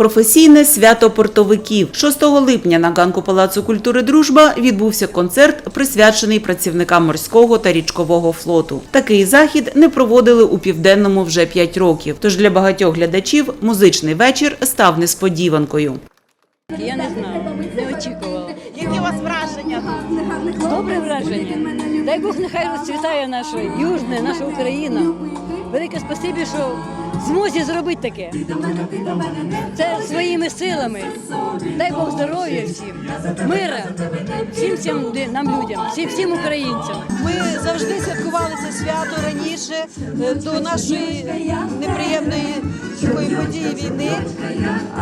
Професійне свято портовиків 6 липня на ганку Палацу культури Дружба відбувся концерт, присвячений працівникам морського та річкового флоту. Такий захід не проводили у південному вже 5 років. Тож для багатьох глядачів музичний вечір став несподіванкою. Я не знала, не очікувала. Які у вас враження? Добре враження. Дай Бог нехай розцвітає наша Южна, наша Україна. Велике спасибі, що змозі зробити таке. Це своїми силами. Дай Бог здоров'я всім, мира, всім всім нам людям, всім всім українцям. Ми завжди святкували це свято раніше е, до нашої неприємної такої події війни.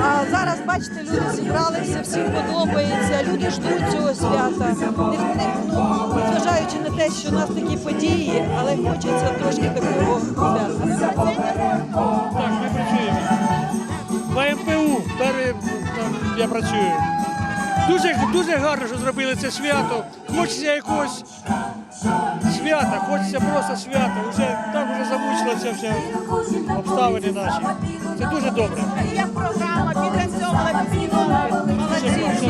А зараз, бачите, люди зібралися, всім подобається, люди ждуть цього свята. Не- не- ну, Незважаючи на те, що у нас такі події, але хочеться трошки такого свята. Так, ми працюємо. В АМПУ, далі там я працюю. Дуже, дуже гарно, що зробили це свято. Хочеться якогось свята, хочеться просто свята. Уже так вже замучилася вся обставини наші. Це дуже добре. Як програма. Все, все,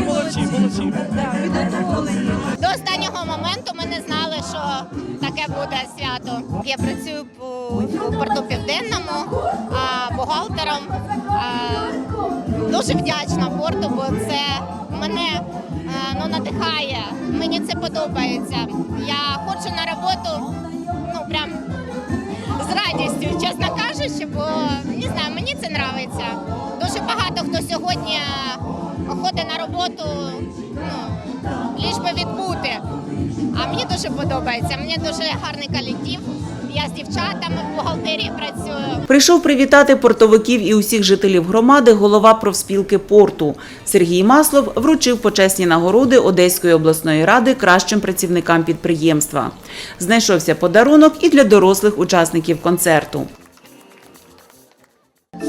молодці, молодці. До останнього моменту ми не знали, що таке буде свято. Я працюю по в порту південному а, бухгалтером. А, дуже вдячна порту, бо це мене ну, надихає. Мені це подобається. Я ходжу на роботу, ну прям з радістю, чесно кажучи, бо не знаю, мені це подобається. Дуже багато хто сьогодні ходить на роботу, ну, ліж би відбути. А мені дуже подобається. Мені дуже гарний колектив. Я з дівчатами в бухгалтерії працюю. Прийшов привітати портовиків і усіх жителів громади голова профспілки порту. Сергій Маслов вручив почесні нагороди Одеської обласної ради кращим працівникам підприємства. Знайшовся подарунок і для дорослих учасників концерту.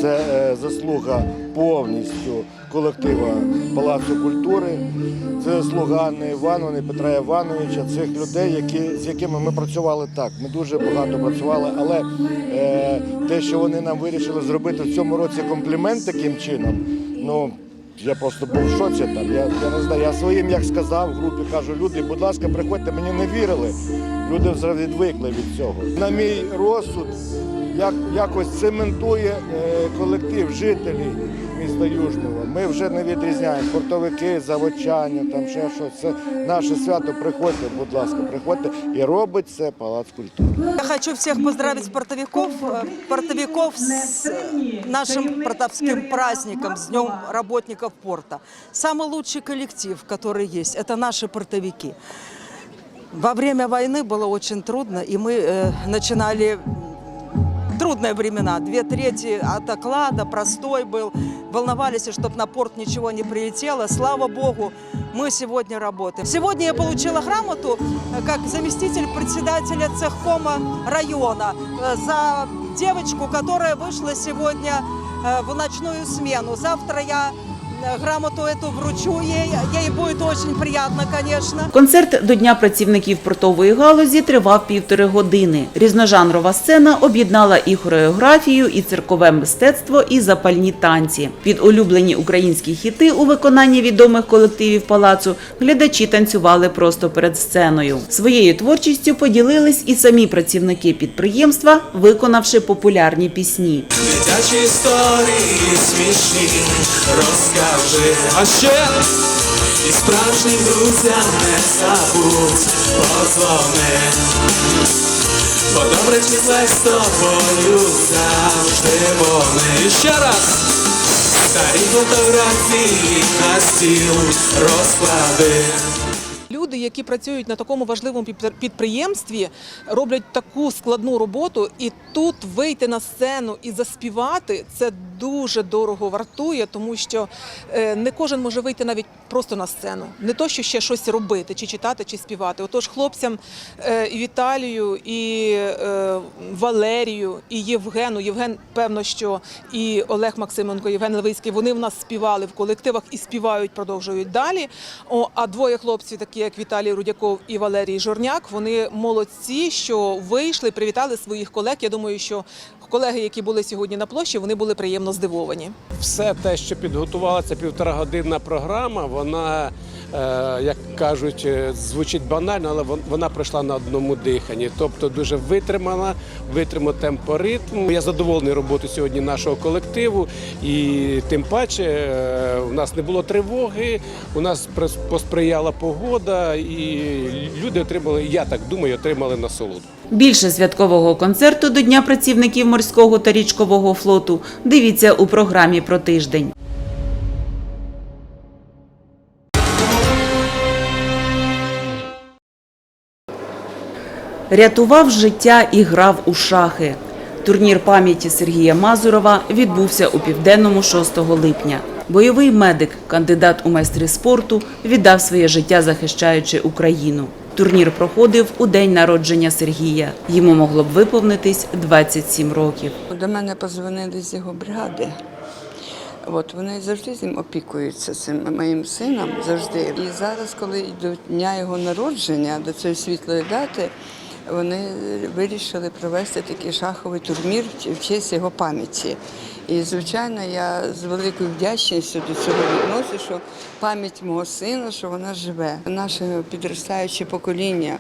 Це е, заслуга повністю колектива Палацу культури. Це заслуга Анни Івановни, Петра Івановича, цих людей, які, з якими ми працювали так. Ми дуже багато працювали, але е, те, що вони нам вирішили зробити в цьому році комплімент таким чином, ну. Я просто був в шоці там. Я, я не знаю, я своїм як сказав в групі, кажу, люди, будь ласка, приходьте, мені не вірили. Люди вже відвикли від цього. На мій розсуд як, якось цементує е, колектив жителів міста Южного. Ми вже не відрізняємо портовики, заводчання, там ще щось. Це наше свято. Приходьте, будь ласка, приходьте і робить це Палац культури. Я хочу всех поздравить портовиков, э, портовиков с э, нашим портовским праздником, с Днем работников порта. Самый лучший коллектив, который есть, это наши портовики. Во время войны было очень трудно, и мы э, начинали трудные времена. Две трети от оклада, простой был. Волновались, чтобы на порт ничего не прилетело. Слава Богу, мы сегодня работаем. Сегодня я получила грамоту э, как заместитель председателя цехкома района э, за девочку, которая вышла сегодня э, в ночную смену. Завтра я э, грамоту эту вручу ей. Ей будет очень приятно, конечно. Концерт до Дня працівників портової галузі тривав півтори години. Різножанрова сцена об'єднала і хореографію, і циркове мистецтво, і запальні танці. Під улюблені українські хіти у виконанні відомих колективів палацу глядачі танцювали просто перед сценою. Своєю творчістю поділились і самі працівники підприємства, виконавши популярні пісні. Дитячі історії смішні розкажи, а ще і справжнім друзям не забудь позвони. Бо добре чи зле з тобою завжди вони. І ще раз старі фотографії на стіл розклади. Які працюють на такому важливому підприємстві, роблять таку складну роботу, і тут вийти на сцену і заспівати це дуже дорого вартує, тому що е, не кожен може вийти навіть просто на сцену, не то, що ще щось робити, чи читати, чи співати. Отож, хлопцям е, і Віталію, і е, Валерію, і Євгену. Євген, певно, що і Олег Максименко, Євген Левицький, вони в нас співали в колективах і співають, продовжують далі. А двоє хлопців, такі як Віталій Рудяков і Валерій Жорняк, вони молодці, що вийшли, привітали своїх колег. Я думаю, що колеги, які були сьогодні на площі, вони були приємно здивовані. все те, що підготувала ця півторагодинна програма, вона, як кажуть, е, звучить банально, але вон- вона пройшла на одному диханні. Тобто дуже витримана, витримав темпоритм. Я задоволений роботою сьогодні нашого колективу, і тим паче е, у нас не було тривоги, у нас посприяла погода, і люди отримали, я так думаю, отримали насолоду. Більше святкового концерту до Дня працівників морського та річкового флоту дивіться у програмі про тиждень. Рятував життя і грав у шахи. Турнір пам'яті Сергія Мазурова відбувся у південному 6 липня. Бойовий медик, кандидат у майстри спорту, віддав своє життя, захищаючи Україну. Турнір проходив у день народження Сергія. Йому могло б виповнитись 27 років. До мене позвонили з його бригади. От вони завжди з ним опікуються цим моїм сином завжди. І зараз, коли до дня його народження, до цієї світлої дати, вони вирішили провести такий шаховий турнір в честь його пам'яті. І, звичайно, я з великою вдячністю до цього відношуся, що пам'ять мого сина, що вона живе. Наше підростаюче покоління,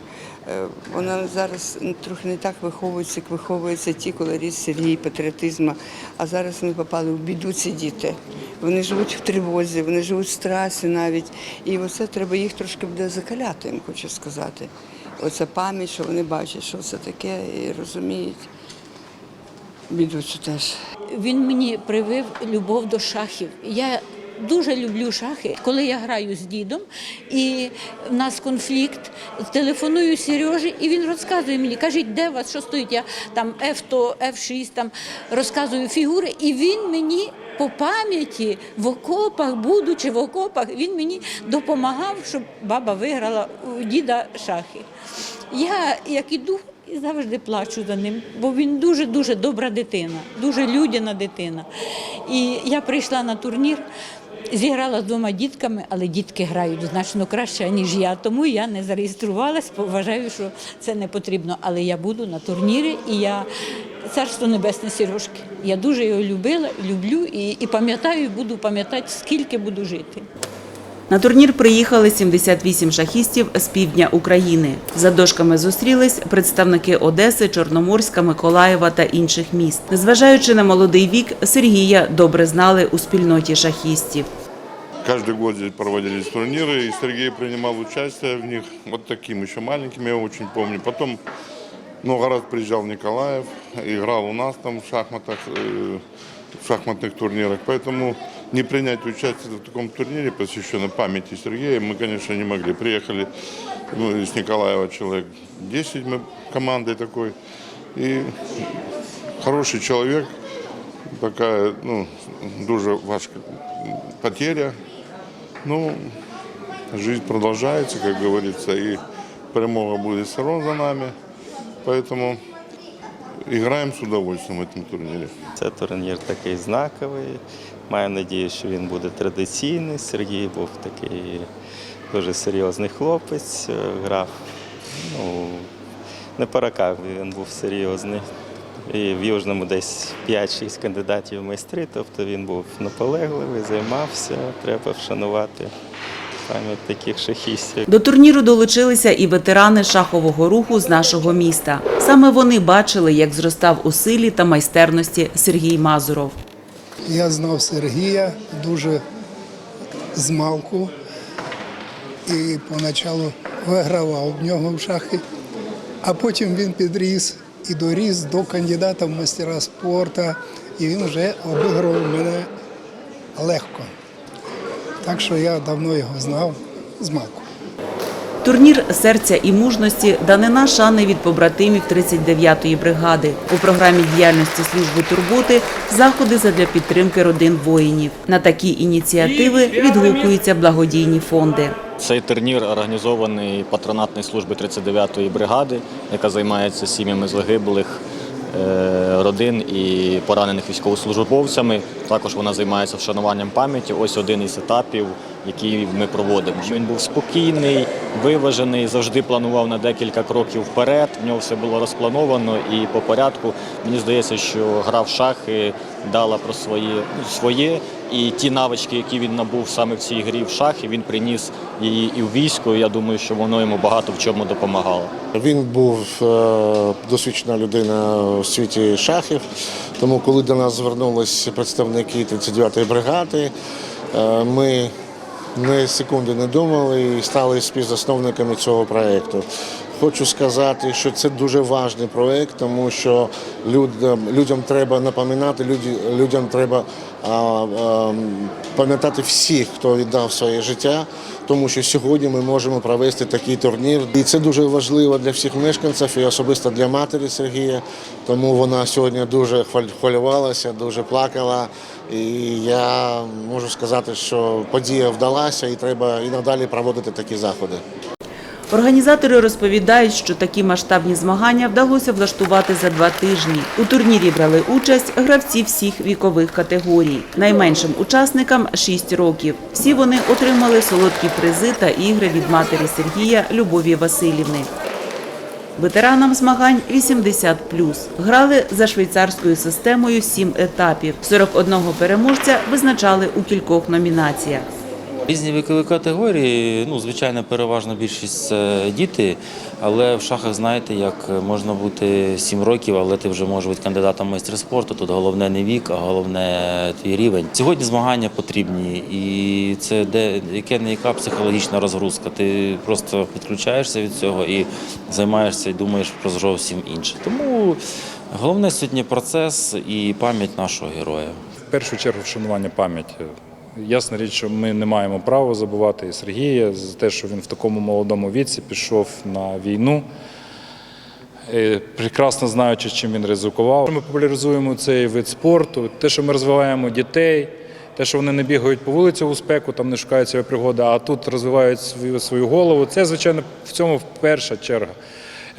е, воно зараз трохи не так виховується, як виховується ті, коли ріс Сергій патріотизму. А зараз вони попали в біду ці діти. Вони живуть в тривозі, вони живуть в страсі навіть. І оце треба їх трошки буде закаляти, їм хочу сказати. Оця пам'ять, що вони бачать, що це таке, і розуміють. Біду цю теж. Він мені привив любов до шахів. Я дуже люблю шахи. Коли я граю з дідом, і в нас конфлікт, телефоную Сережі, і він розказує мені, каже, де у вас що стоїть? Я там F100, F6, там розказую фігури, і він мені. По пам'яті в окопах, будучи в окопах, він мені допомагав, щоб баба виграла у діда шахи. Я як іду і завжди плачу за ним, бо він дуже дуже добра дитина, дуже людяна дитина. І я прийшла на турнір, зіграла з двома дітками, але дітки грають значно краще, ніж я. Тому я не зареєструвалась, вважаю, що це не потрібно. Але я буду на турнірі і я. Царство Небесне сірожки. Я дуже його любила, люблю і, і пам'ятаю, і буду пам'ятати, скільки буду жити. На турнір приїхали 78 шахістів з півдня України. За дошками зустрілись представники Одеси, Чорноморська, Миколаєва та інших міст. Незважаючи на молодий вік, Сергія добре знали у спільноті шахістів. Каждый год здесь проводились турниры, и Сергей принимал участие в них. Вот таким еще маленьким, я очень помню. Потом много раз приезжал в Николаев, играл у нас там в шахматах, э, в шахматных турнирах. Поэтому не принять участие в таком турнире, посвященном памяти Сергея, мы, конечно, не могли. Приехали ну, из Николаева человек 10 мы командой такой. И хороший человек, такая, ну, дуже важка потеря. Ну, жизнь продолжается, как говорится, и перемога будет все равно за нами. Поэтому играем с удовольствием в этом турнире. Це турнір такий знаковий. Маю надію, що він буде традиційний. Сергій був такий дуже серйозний хлопець, е, грав. Ну, не по він був серйозний. І в Южному десь 5-6 кандидатів в майстри, тобто він був наполегливий, займався, треба вшанувати пам'ять таких шахістів. До турніру долучилися і ветерани шахового руху з нашого міста. Саме вони бачили, як зростав у силі та майстерності Сергій Мазуров. Я знав Сергія дуже змалку і поначалу вигравав в нього в шахи, а потім він підріс і доріс до кандидата в мастера спорту, і він вже обігрував мене легко. Так що я давно його знав змалку. Турнір серця і мужності данина шани від побратимів 39-ї бригади. У програмі діяльності служби турботи заходи задля підтримки родин воїнів. На такі ініціативи відгукуються благодійні фонди. Цей турнір організований патронатною службою 39-ї бригади, яка займається сім'ями загиблих родин і поранених військовослужбовцями. Також вона займається вшануванням пам'яті. Ось один із етапів, який ми проводимо. Він був спокійний, виважений, завжди планував на декілька кроків вперед. В нього все було розплановано і по порядку. Мені здається, що гра в шахи дала про своє, своє. І ті навички, які він набув саме в цій грі в шахи, він приніс її і в військо. І я думаю, що воно йому багато в чому допомагало. Він був е, досвідчена людина у світі шахів, тому коли до нас звернулись представники 39-ї бригади, е, ми ні секунди не думали і стали співзасновниками цього проєкту. Хочу сказати, що це дуже важний проєкт, тому що людям, людям треба напоминати, людям треба пам'ятати всіх, хто віддав своє життя, тому що сьогодні ми можемо провести такий турнір. І це дуже важливо для всіх мешканців і особисто для матері Сергія. Тому вона сьогодні дуже хвилювалася, дуже плакала. І я можу сказати, що подія вдалася і треба і надалі проводити такі заходи. Організатори розповідають, що такі масштабні змагання вдалося влаштувати за два тижні. У турнірі брали участь гравці всіх вікових категорій. Найменшим учасникам 6 років. Всі вони отримали солодкі призи та ігри від матері Сергія Любові Васильівни. Ветеранам змагань 80+. Грали за швейцарською системою 7 етапів. 41 переможця визначали у кількох номінаціях. Різні вікові категорії, ну, звичайно, переважно більшість це діти, але в шахах знаєте, як можна бути 7 років, але ти вже можеш бути кандидатом в майстер спорту. Тут головне не вік, а головне твій рівень. Сьогодні змагання потрібні, і це де яке не яка психологічна розгрузка. Ти просто підключаєшся від цього і займаєшся і думаєш про зовсім інше. Тому головне сьогодні процес і пам'ять нашого героя. В першу чергу вшанування пам'яті. Ясна річ, що ми не маємо права забувати і Сергія за те, що він в такому молодому віці пішов на війну, е, прекрасно знаючи, чим він ризикував. Ми популяризуємо цей вид спорту, те, що ми розвиваємо дітей, те, що вони не бігають по вулиці у спеку, там не шукають себе пригоди, а тут розвивають свою, свою голову. Це, звичайно, в цьому перша черга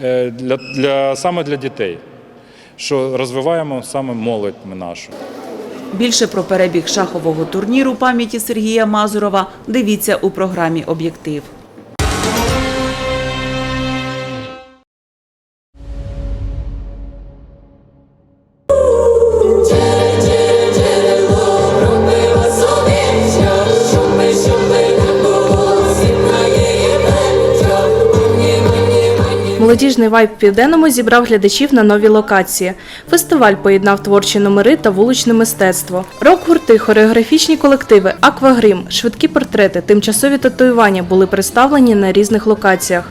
Е, для, для, саме для дітей, що розвиваємо саме молодь нашу. Більше про перебіг шахового турніру пам'яті Сергія Мазурова дивіться у програмі Об'єктив. Молодіжний вайб південному зібрав глядачів на нові локації. Фестиваль поєднав творчі номери та вуличне мистецтво. Рок-гурти, хореографічні колективи, аквагрим, швидкі портрети, тимчасові татуювання були представлені на різних локаціях.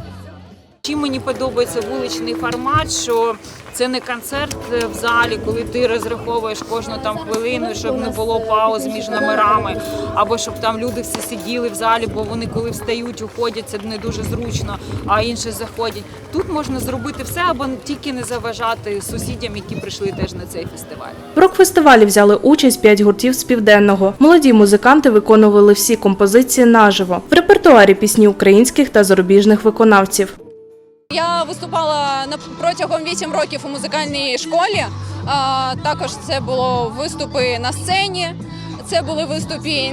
Чим мені подобається вуличний формат, що це не концерт е, в залі, коли ти розраховуєш кожну там хвилину, щоб не було пауз між номерами, або щоб там люди всі сиділи в залі, бо вони коли встають, уходять, це не дуже зручно, а інші заходять. Тут можна зробити все, або тільки не заважати сусідям, які прийшли теж на цей фестиваль. В рок-фестивалі взяли участь п'ять гуртів з південного. Молоді музиканти виконували всі композиції наживо. В репертуарі пісні українських та зарубіжних виконавців. Я виступала протягом 8 років у музикальній школі. Також це було виступи на сцені. Це були виступи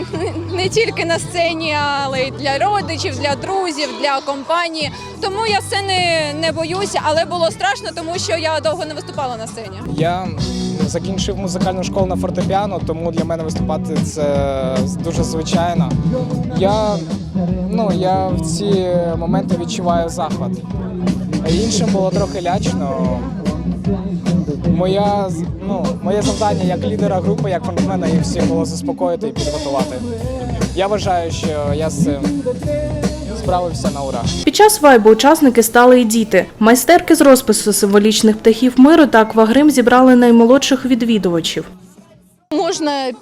не тільки на сцені, але й для родичів, для друзів, для компанії. Тому я сцени не боюся, але було страшно, тому що я довго не виступала на сцені. Я закінчив музикальну школу на фортепіано, тому для мене виступати це дуже звичайно. Я, ну, я в ці моменти відчуваю захват. Іншим було трохи лячно. Моя, ну, моє завдання як лідера групи, як фронтмена, їх всіх було заспокоїти і підготувати. Я вважаю, що я з цим справився на ура. Під час вайбу учасники стали і діти. Майстерки з розпису символічних птахів миру та аквагрим зібрали наймолодших відвідувачів. Можна е,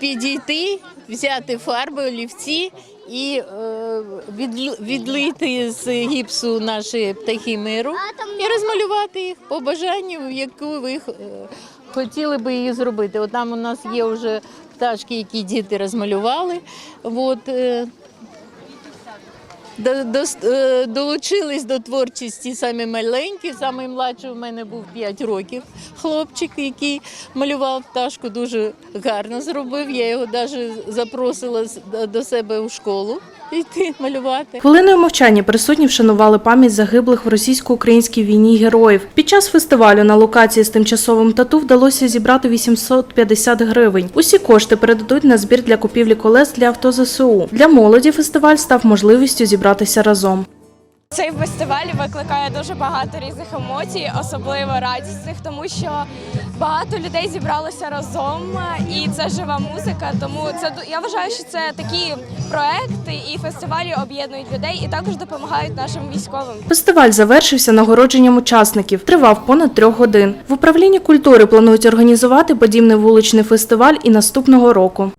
підійти, взяти фарби, олівці і е, відлити з гіпсу наші птахи миру і розмалювати їх по бажанню, яку ви е, хотіли би її зробити. От там у нас є вже пташки, які діти розмалювали. От, до, до, е, долучились до творчості самі маленькі. Самий младший у мене був 5 років. Хлопчик, який малював пташку, дуже гарно зробив. Я його навіть запросила до себе у школу йти малювати. Хвилиною мовчання присутні вшанували пам'ять загиблих в російсько-українській війні героїв. Під час фестивалю на локації з тимчасовим тату вдалося зібрати 850 гривень. Усі кошти передадуть на збір для купівлі колес для авто ЗСУ. Для молоді фестиваль став можливістю зібратися разом. Цей фестиваль викликає дуже багато різних емоцій, особливо радісних, тому що багато людей зібралося разом, і це жива музика. Тому це я вважаю, що це такі проекти і фестивалі об'єднують людей і також допомагають нашим військовим. Фестиваль завершився нагородженням учасників. Тривав понад трьох годин. В управлінні культури планують організувати подібний вуличний фестиваль і наступного року.